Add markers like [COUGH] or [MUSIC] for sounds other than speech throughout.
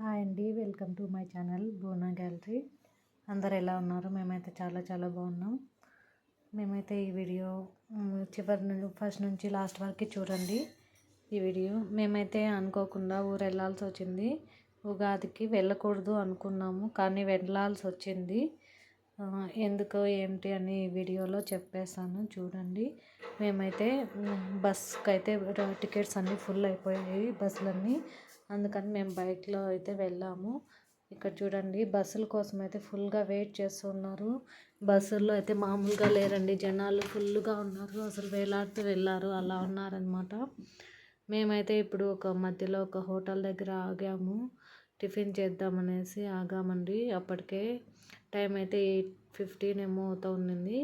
Hi అండి. Welcome to my channel బోనా gallery. అందరు ఎలా ఉన్నారు? మేమైతే చాలా చాలా బాగున్నాం. మేమైతే ఈ వీడియో చివరి నుండి ఫస్ట్ నుంచి లాస్ట్ వరకు చూడండి ఈ వీడియో. మేమైతే అనుకోకుండా ఊరు వెళ్ళాల్సి వచ్చింది. ఉగాదికి వెళ్ళకూడదు అనుకున్నాము కానీ వెళ్ళాల్సి వచ్చింది. ఎందుకో ఏంటి అని ఈ వీడియోలో చెప్పేస్తాను చూడండి. మేమైతే బస్కి అయితే టికెట్స్ అన్నీ ఫుల్ అయిపోయాయి. బస్సులన్నీ అందుకని మేము బైక్లో అయితే వెళ్ళాము. ఇక్కడ చూడండి బస్సుల కోసం అయితే ఫుల్గా వెయిట్ చేస్తున్నారు బస్సుల్లో అయితే మామూలుగా లేరండి. జనాలు ఫుల్గా ఉన్నారు. అసలు వేలాడుతూ వెళ్ళారు అలా ఉన్నారనమాట మేమైతే ఇప్పుడు ఒక మధ్యలో ఒక హోటల్ దగ్గర ఆగాము. టిఫిన్ చేద్దామనేసి ఆగామండి. అప్పటికే టైం అయితే ఎయిట్ ఫిఫ్టీన్ ఏమో అవుతా ఉండింది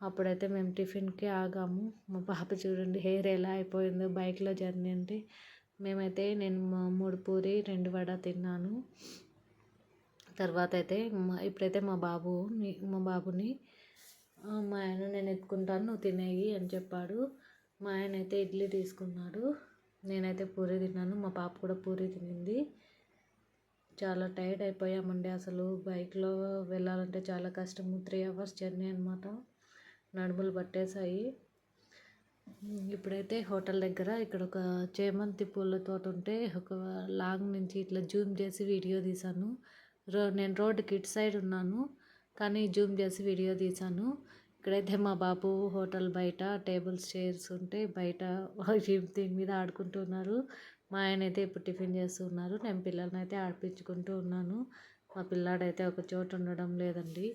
అప్పుడైతే మేము టిఫిన్కి ఆగాము. మా పాప చూడండి హెయిర్ ఎలా అయిపోయిందో బైక్లో జర్నీ అంటే. మేమైతే నేను మూడు పూరి రెండు వడ తిన్నాను. తర్వాత అయితే మా- ఇప్పుడైతే మా బాబు మా బాబుని మా ఆయన నేను ఎత్తుకుంటాను నువ్వు తినేయి అని చెప్పాడు. మా ఆయన అయితే ఇడ్లీ తీసుకున్నాడు. నేనైతే పూరి తిన్నాను. మా పాప కూడా పూరి తినింది. చాలా టైర్డ్ అయిపోయామండి అసలు. బైక్లో వెళ్ళాలంటే చాలా కష్టము త్రీ అవర్స్ జర్నీ అనమాట నడుములు పట్టేశాయి. ఇప్పుడైతే హోటల్ దగ్గర ఇక్కడ ఒక చేమంతి పూల తోట ఉంటే ఒక లాంగ్ నుంచి ఇట్లా జూమ్ చేసి వీడియో తీశాను. రో నేను రోడ్డుకి ఇటు సైడ్ ఉన్నాను కానీ జూమ్ చేసి వీడియో తీశాను. ఇక్కడైతే మా బాబు హోటల్ బయట టేబుల్స్ చైర్స్ ఉంటే బయట దీని మీద ఆడుకుంటున్నారు మా ఆయన అయితే ఇప్పుడు టిఫిన్ చేస్తున్నారు నేను పిల్లల్ని అయితే ఆడిపించుకుంటూ ఉన్నాను. మా పిల్లాడైతే ఒక చోట ఉండడం లేదండి.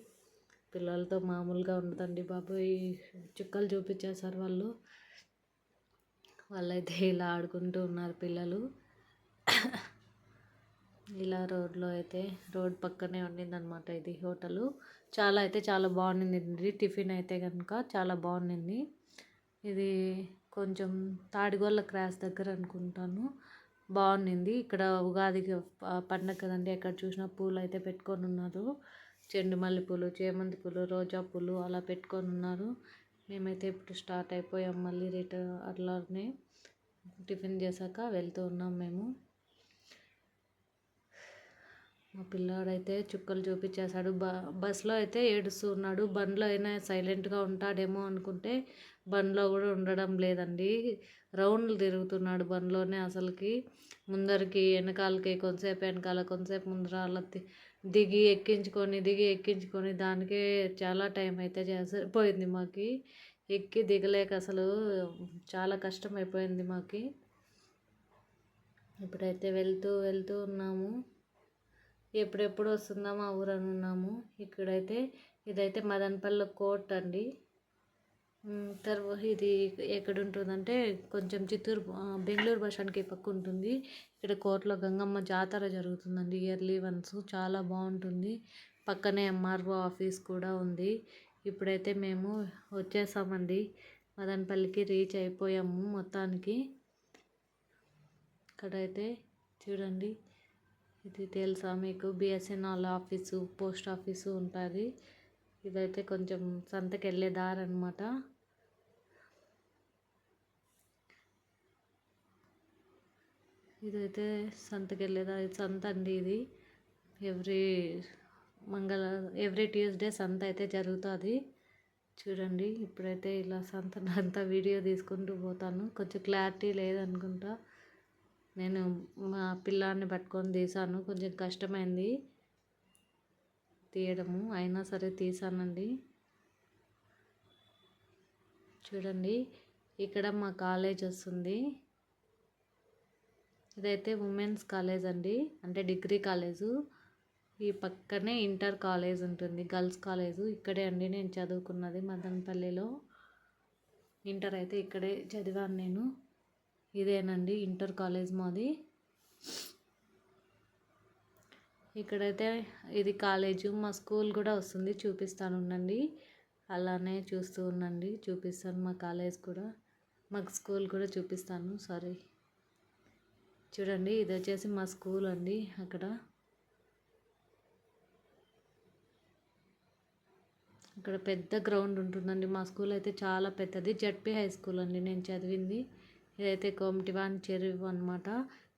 పిల్లలతో మామూలుగా ఉండదండి బాబు. ఈ చుక్కలు చూపించేశారు వాళ్ళు. వాళ్ళైతే ఇలా ఆడుకుంటూ ఉన్నారు పిల్లలు. ఇలా రోడ్లో అయితే రోడ్ పక్కనే ఉండిందనమాట ఇది హోటలు. చాలా అయితే చాలా బాగుండింది టిఫిన్ అయితే కనుక చాలా బాగుండింది. ఇది కొంచెం తాడిగోళ్ళ క్రాస్ దగ్గర అనుకుంటాను. బాగుండింది. ఇక్కడ ఉగాది పండగ కదండి ఎక్కడ చూసినా పూలు అయితే పెట్టుకొని ఉన్నారు. చెండు మల్లె పూలు చేమంతి పూలు రోజా పూలు అలా పెట్టుకొని ఉన్నారు. మేమైతే ఇప్పుడు స్టార్ట్ అయిపోయాం. మళ్ళీ రిటర్న్ అట్లానే టిఫిన్ చేశాక వెళ్తూ ఉన్నాం మేము. మా పిల్లాడైతే చుక్కలు చూపించేశాడు. బ బస్సులో అయితే ఏడుస్తూ ఉన్నాడు. బండ్లో అయినా సైలెంట్గా ఉంటాడేమో అనుకుంటే బండ్లో కూడా ఉండడం లేదండి. రౌండ్లు తిరుగుతున్నాడు బండ్లోనే అసలుకి. ముందరికి వెనకాలకి కొంతసేపు వెనకాల కొంతసేపు ముందర అలా దిగి ఎక్కించుకొని దిగి ఎక్కించుకొని దానికే చాలా టైం అయితే చేసే పోయింది ఎక్కి దిగలేక అసలు చాలా కష్టం అయిపోయింది మాకు. ఇప్పుడైతే వెళ్తూ వెళ్తూ ఉన్నాము. ఎప్పుడెప్పుడు వస్తుందా మా ఊరు అని ఉన్నాము ఇక్కడైతే ఇదైతే మదనపల్లి కోర్ట్ అండి. తర్వాత ఇది ఎక్కడ ఉంటుందంటే కొంచెం చిత్తూరు బెంగళూరు బస్ స్టాండ్కి పక్క ఉంటుంది. ఇక్కడ కోటలో గంగమ్మ జాతర జరుగుతుందండి. ఇయర్లీ వన్స్ చాలా బాగుంటుంది. పక్కనే ఎంఆర్ఓ ఆఫీస్ కూడా ఉంది. ఇప్పుడైతే మేము వచ్చేసామండి. మదనపల్లికి రీచ్ అయిపోయాము మొత్తానికి. ఇక్కడైతే చూడండి ఇది తెలుసా మీకు? బిఎస్ఎన్ఎల్ ఆఫీసు పోస్ట్ ఆఫీసు ఉంటుంది. ఇదైతే కొంచెం సంతకి వెళ్ళే దారి అనమాట ఇదైతే సంతకి వెళ్ళే దారి సంత అండి ఇది. ఎవ్రీ మంగళ ఎవ్రీ ట్యూస్డే సంత అయితే జరుగుతుంది. చూడండి ఇప్పుడైతే ఇలా సంత అంతా వీడియో తీసుకుంటూ పోతాను. కొంచెం క్లారిటీ లేదనుకుంటా. నేను మా పిల్లాన్ని పట్టుకొని తీసాను కొంచెం కష్టమైంది. తీయడము అయినా సరే తీసానండి. చూడండి ఇక్కడ మా కాలేజ్ వస్తుంది. ఇదైతే ఉమెన్స్ కాలేజ్ అండి అంటే డిగ్రీ కాలేజు. ఈ పక్కనే ఇంటర్ కాలేజ్ ఉంటుంది గర్ల్స్ కాలేజు. ఇక్కడే అండి నేను చదువుకున్నది మదనపల్లిలో. ఇంటర్ అయితే ఇక్కడే చదివాను నేను. ఇదేనండి ఇంటర్ కాలేజ్ మాది. ఇక్కడైతే ఇది కాలేజు మా స్కూల్ కూడా వస్తుంది. చూపిస్తాను ఉండండి. అలానే చూస్తూ ఉండండి. చూపిస్తాను మా కాలేజ్ కూడా. మాకు స్కూల్ కూడా చూపిస్తాను. సారీ. చూడండి ఇది వచ్చేసి మా స్కూల్ అండి అక్కడ. అక్కడ పెద్ద గ్రౌండ్ ఉంటుందండి. మా స్కూల్ అయితే చాలా పెద్దది. జడ్పీ హై స్కూల్ అండి. నేను చదివింది. ఇదైతే కోమటివాన్ చెరువు అనమాట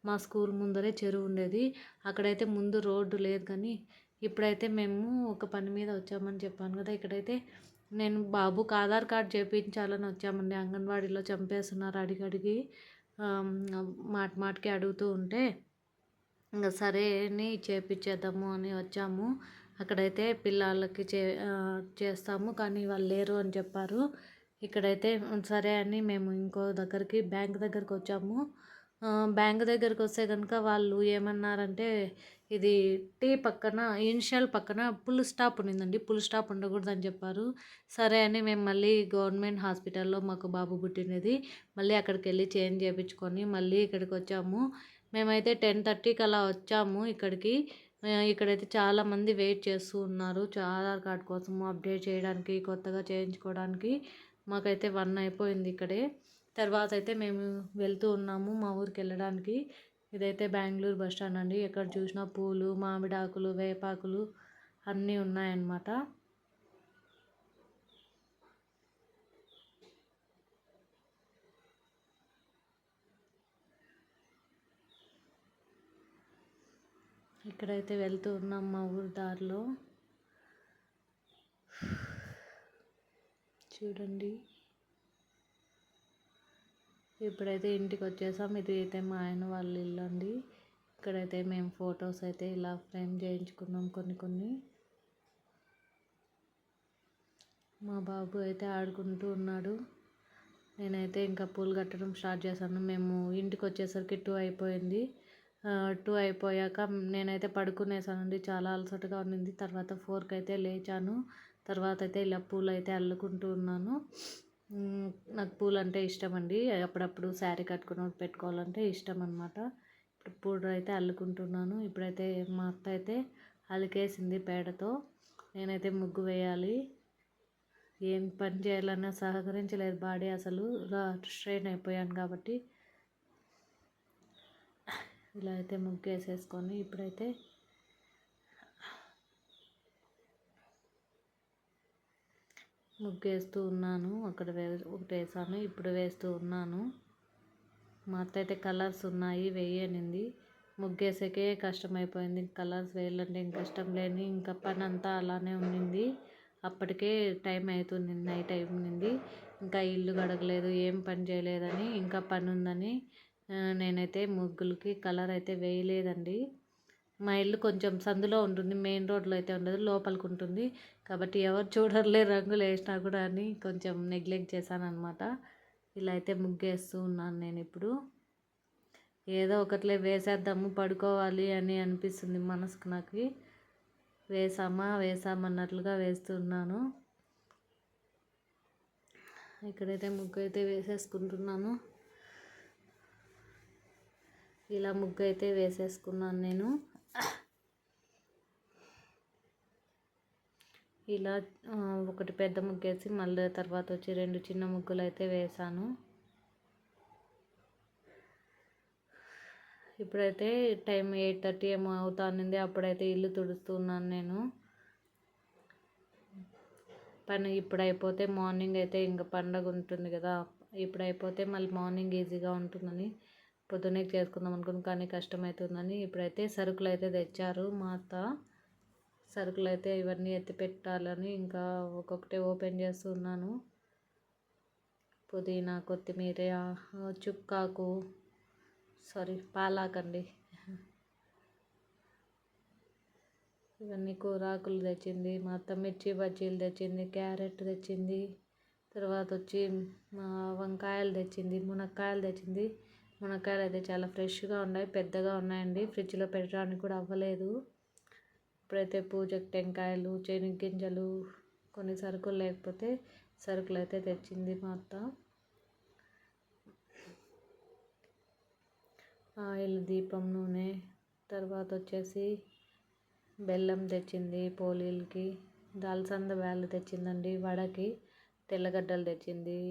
మా స్కూల్ ముందరే చెరువు ఉండేది. అక్కడైతే ముందు రోడ్డు లేదు కానీ ఇప్పుడైతే మేము ఒక పని మీద వచ్చామని చెప్పాను కదా. ఇక్కడైతే నేను బాబుకి ఆధార్ కార్డ్ చేయించాలని వచ్చామండి. అంగన్వాడీలో చంపేస్తున్నారు అడిగి అడిగి మాట మాటకి అడుగుతూ ఉంటే ఇంకా సరే అని చేపించేద్దాము అని వచ్చాము. అక్కడైతే పిల్లలకి చే చేస్తాము కానీ వాళ్ళు లేరు అని చెప్పారు. ఇక్కడైతే సరే అని మేము ఇంకో దగ్గరికి బ్యాంక్ దగ్గరికి వచ్చాము. బ్యాంక్ దగ్గరికి వస్తే కనుక వాళ్ళు ఏమన్నారంటే ఇది టీ పక్కన ఇనిషియల్ పక్కన పుల్ స్టాప్ ఉన్నిందండి పుల్ స్టాప్ ఉండకూడదని చెప్పారు. సరే అని మేము మళ్ళీ గవర్నమెంట్ హాస్పిటల్లో మాకు బాబు పుట్టినది మళ్ళీ అక్కడికి వెళ్ళి చేంజ్ చేయించుకొని మళ్ళీ ఇక్కడికి వచ్చాము మేమైతే టెన్ థర్టీకి అలా వచ్చాము ఇక్కడికి. ఇక్కడైతే చాలామంది వెయిట్ చేస్తూ ఉన్నారు. ఆధార్ కార్డ్ కోసం అప్డేట్ చేయడానికి కొత్తగా చేయించుకోవడానికి. మాకైతే వన్ అయిపోయింది ఇక్కడే. తర్వాత అయితే మేము వెళ్తూ ఉన్నాము మా ఊరికి వెళ్ళడానికి ఇదైతే బెంగళూరు బస్ స్టాండ్ అండి. ఎక్కడ చూసినా పూలు మామిడాకులు వేపాకులు అన్నీ ఉన్నాయన్నమాట. ఇక్కడైతే వెళ్తూ ఉన్నాం మా ఊరి దారిలో. [SIGHS] చూడండి. ఇప్పుడైతే ఇంటికి వచ్చేసాం ఇది అయితే మా ఆయన వాళ్ళ ఇల్లు అండి. ఇక్కడైతే మేము ఫొటోస్ అయితే ఇలా ఫ్రేమ్ చేయించుకున్నాం కొన్ని కొన్ని. మా బాబు అయితే ఆడుకుంటూ ఉన్నాడు. నేనైతే ఇంకా పూలు కట్టడం స్టార్ట్ చేశాను. మేము ఇంటికి వచ్చేసరికి టూ అయిపోయింది. టూ అయిపోయాక నేనైతే పడుకునేసానండి. చాలా అలసటగా ఉన్నింది. తర్వాత ఫోర్కి అయితే లేచాను. తర్వాత అయితే ఇలా పూలు అయితే అల్లుకుంటూ ఉన్నాను. నాకు పూలు అంటే ఇష్టం అండి అప్పుడప్పుడు శారీ కట్టుకుని పెట్టుకోవాలంటే ఇష్టం అనమాట ఇప్పుడు పూలు అయితే అల్లుకుంటున్నాను. ఇప్పుడైతే మా అత్త అయితే అలికేసింది పేడతో. నేనైతే ముగ్గు వేయాలి. ఏం పని చేయాలన్నా సహకరించలేదు బాడీ అసలు. స్ట్రెయిన్ అయిపోయాను కాబట్టి. ఇలా అయితే ముగ్గు వేసేసుకొని ఇప్పుడైతే ముగ్గేస్తూ ఉన్నాను. అక్కడ వే ఒకటి వేసాను ఇప్పుడు వేస్తూ ఉన్నాను. మా అత్త అయితే కలర్స్ ఉన్నాయి. వేయనింది. ముగ్గేసాకే కష్టమైపోయింది. కలర్స్ వేయాలంటే ఇంక కష్టం లేని ఇంకా పని అంతా అలానే ఉండింది. అప్పటికే టైం అవుతుంది నైట్ అయిపోయింది. ఇంకా ఇల్లు గడగలేదు ఏం పని చేయలేదని ఇంకా పని ఉందని నేనైతే ముగ్గులకి కలర్ అయితే వేయలేదండి. మా ఇల్లు కొంచెం సందులో ఉంటుంది మెయిన్ రోడ్లో అయితే ఉండదు లోపలికి ఉంటుంది. కాబట్టి ఎవరు చూడర్లే రంగులు వేసినా కూడా అని కొంచెం నెగ్లెక్ట్ చేశాను అనమాట ఇలా అయితే ముగ్గేస్తూ ఉన్నాను నేను ఇప్పుడు. ఏదో ఒకట్లే వేసేద్దాము పడుకోవాలి అని అనిపిస్తుంది మనసుకు నాకు. వేసామా వేసామన్నట్లుగా వేస్తున్నాను ఇక్కడైతే ముగ్గు అయితే వేసేసుకుంటున్నాను. ఇలా ముగ్గు అయితే వేసేసుకున్నాను నేను. ఇలా ఒకటి పెద్ద ముగ్గేసి మళ్ళీ తర్వాత వచ్చి రెండు చిన్న ముగ్గులు అయితే వేసాను. ఇప్పుడైతే టైం ఎయిట్ థర్టీ ఏమో అవుతానుంది. అప్పుడైతే ఇల్లు తుడుస్తున్నాను నేను. పని ఇప్పుడు అయిపోతే మార్నింగ్ అయితే ఇంకా పండగ ఉంటుంది కదా. ఇప్పుడు అయిపోతే మళ్ళీ మార్నింగ్ ఈజీగా ఉంటుందని పొద్దున్నే చేసుకుందాం అనుకుని కానీ కష్టమవుతుందని ఇప్పుడైతే సరుకులు అయితే తెచ్చారు మా అత్త. సరుకులు అయితే ఇవన్నీ ఎత్తి పెట్టాలని ఇంకా ఒక్కొక్కటి ఓపెన్ చేస్తున్నాను. పుదీనా కొత్తిమీర చుక్కాకు సారీ పాలాకండి ఇవన్నీ కూరాకులు తెచ్చింది మా అత్త మిర్చి బజ్జీలు తెచ్చింది క్యారెట్ తెచ్చింది తర్వాత వచ్చి వంకాయలు తెచ్చింది మునక్కాయలు తెచ్చింది. మునక్కాయలు అయితే చాలా ఫ్రెష్గా ఉన్నాయి పెద్దగా ఉన్నాయండి. ఫ్రిడ్జ్లో పెట్టడానికి కూడా అవ్వలేదు. ఇప్పుడైతే పూజకు టెంకాయలు చెనిగ్గింజలు కొన్ని సరుకులు లేకపోతే సరుకులు అయితే తెచ్చింది మా అత్త. ఆయిల్ దీపం నూనె తర్వాత వచ్చేసి బెల్లం తెచ్చింది పోలీలకి. దాల్సంద వేళ్ళు తెచ్చిందండి వడకి తెల్లగడ్డలు తెచ్చింది.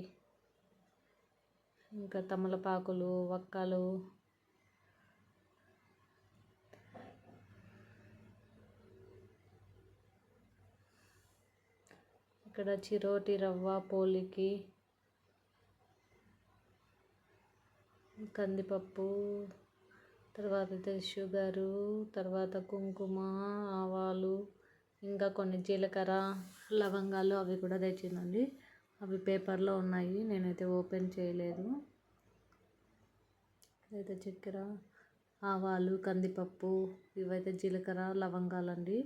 ఇంకా తమలపాకులు వక్కలు ఇక్కడ చిరోటి రవ్వ పోలికి కందిపప్పు తర్వాత అయితే షుగరు తర్వాత కుంకుమ ఆవాలు ఇంకా కొన్ని జీలకర్ర లవంగాలు అవి కూడా తెచ్చిందండి. అవి పేపర్లో ఉన్నాయి నేనైతే ఓపెన్ చేయలేదు. అయితే చక్కెర ఆవాలు కందిపప్పు ఇవైతే జీలకర్ర లవంగాలండి.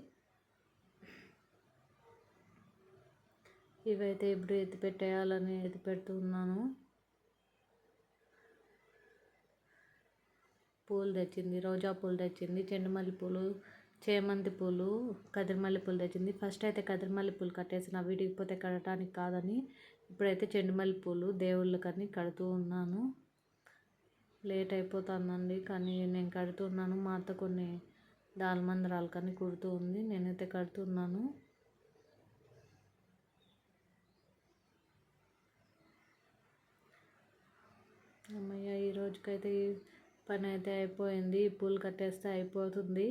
ఇవైతే ఇప్పుడు ఎత్తి పెట్టేయాలని ఎత్తి పెడుతున్నాను. పూలు తెచ్చింది రోజా పూలు తెచ్చింది చెండుమల్లి పూలు చేమంతి పూలు కదిరిమల్లి పూలు తెచ్చింది. ఫస్ట్ అయితే కదిరిమల్లి పూలు కట్టేసిన విడిగిపోతే కట్టడానికి కాదని ఇప్పుడైతే చెండుమల్లి పూలు దేవుళ్ళకని కడుతూ ఉన్నాను. లేట్ అయిపోతుందండి కానీ నేను కడుతున్నాను మా అత్త కొన్ని దాల్మందరాలు కానీ కుడుతూ ఉంది నేనైతే కడుతున్నాను. అమ్మయ్య ఈ రోజుకైతే ఈ పని అయితే అయిపోయింది పూలు కట్టేస్తే అయిపోతుంది.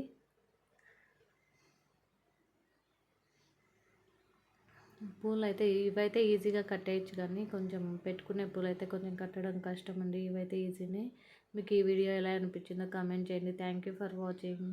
పూలు అయితే ఇవైతే ఈజీగా కట్టేయచ్చు కానీ కొంచెం పెట్టుకునే పూలు అయితే కొంచెం కట్టడం కష్టం అండి ఇవైతే ఈజీనే. మీకు ఈ వీడియో ఎలా అనిపించిందో కామెంట్ చేయండి. Thank you for watching